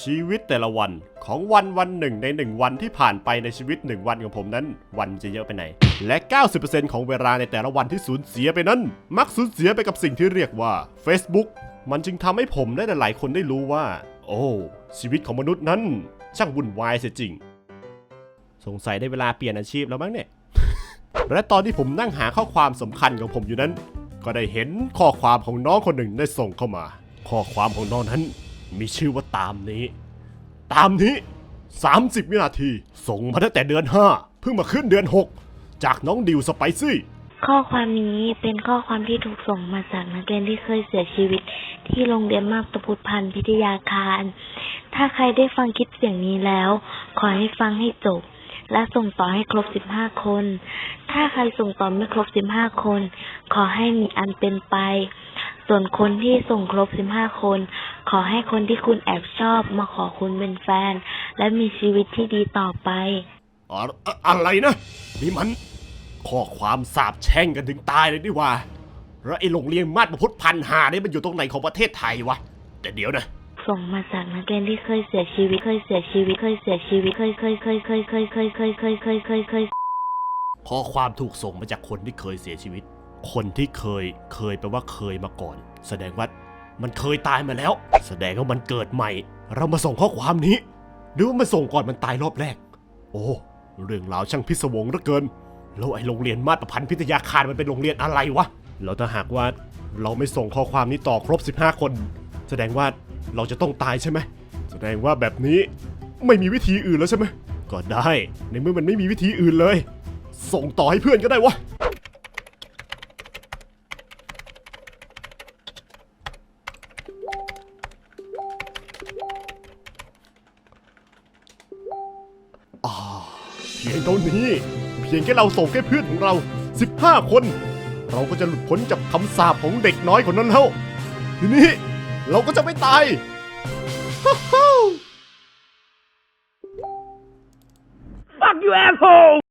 ชีวิตแต่ละวันของวันวันหนึ่งในหนึ่งวันที่ผ่านไปในชีวิตหนึ่งวันของผมนั้น วันจะเยอะไปไหน และ 90%ของเวลาในแต่ละวันที่สูญเสียไปนั้น มักสูญเสียไปกับสิ่งที่เรียกว่า Facebook มันจึงทำให้ผมและหลายๆคนได้รู้ว่า โอ้ชีวิตของมนุษย์นั้น ช่างวุ่นวายเสียจริง สงสัยได้เวลาเปลี่ยนอาชีพแล้วมั้งเนี่ย และตอนที่ผมนั่งหาข้อความสำคัญของผมอยู่นั้น ก็ได้เห็นข้อความของน้องคนหนึ่งได้ส่งเข้ามา ข้อความของน้องนั้น มีชื่อว่าตามนี้ ตามนี้ 30 วินาที ส่งมาตั้งแต่เดือน 5 เพิ่งมาขึ้นเดือน 6 จากน้องดิวสไปซี่ ข้อความนี้เป็นข้อความที่ถูกส่งมาจากนักเรียนที่เคยเสียชีวิต ที่โรงเรียนมาบตพุทธพันธ์พิทยาคาร ถ้าใครได้ฟังคลิปเสียงนี้แล้ว ขอให้ฟังให้จบ และส่งต่อให้ครบ 15 คน ถ้าใครส่งต่อไม่ครบ 15 คน ขอให้มีอันเป็นไป ส่วนคนที่ส่งครบ 15 คน ขอให้คนที่คุณแอบชอบมาขอคุณเป็นแฟน และมีชีวิตที่ดีต่อไปอะอะอะไรนะ นี่มัน ข้อความสาบแช่งกันถึงตายเลยนี่หว่า แล้วไอ้โรงเรียนมาดประพุทธพันหาเนี่ยมันอยู่ตรงไหนของประเทศไทยวะ แต่เดี๋ยวนะ ส่งมาจากนักเรียนที่เคยเสียชีวิตเคยเสียชีวิตเคยเสียชีวิตเคยเคยเคยเคยเคยเคยเคยเคยเคยเคยเคยข้อความถูกส่งมาจากคนที่เคยเสียชีวิต คนที่เคยเคยแปลว่าเคยมาก่อน แสดงว่า มันเคยตายมาแล้ว แสดงว่ามันเกิดใหม่ เรามาส่งข้อความนี้ หรือว่ามันส่งก่อนมันตายรอบแรก โอ้ เรื่องราวช่างพิศวงเหลือเกิน แล้วไอ้โรงเรียนมาตรพันธ์พิทยาคารมันเป็นโรงเรียนอะไรวะแล้วถ้าหากว่าเราไม่ส่งข้อความนี้ต่อครบ 15 คน แสดงว่าเราจะต้องตายใช่ไหม แสดงว่าแบบนี้ไม่มีวิธีอื่นแล้วใช่ไหมก็ได้ ในเมื่อมันไม่มีวิธีอื่นเลย ส่งต่อให้เพื่อนก็ได้วะ อ่าเพียงเท่านี้ เพียงแค่เราส่งแค่เพื่อนของเรา 15 คน เราก็จะหลุดพ้นจากคำสาปของเด็กน้อยคนนั้นแล้ว ทีนี้เราก็จะไม่ตาย Fuck you, asshole!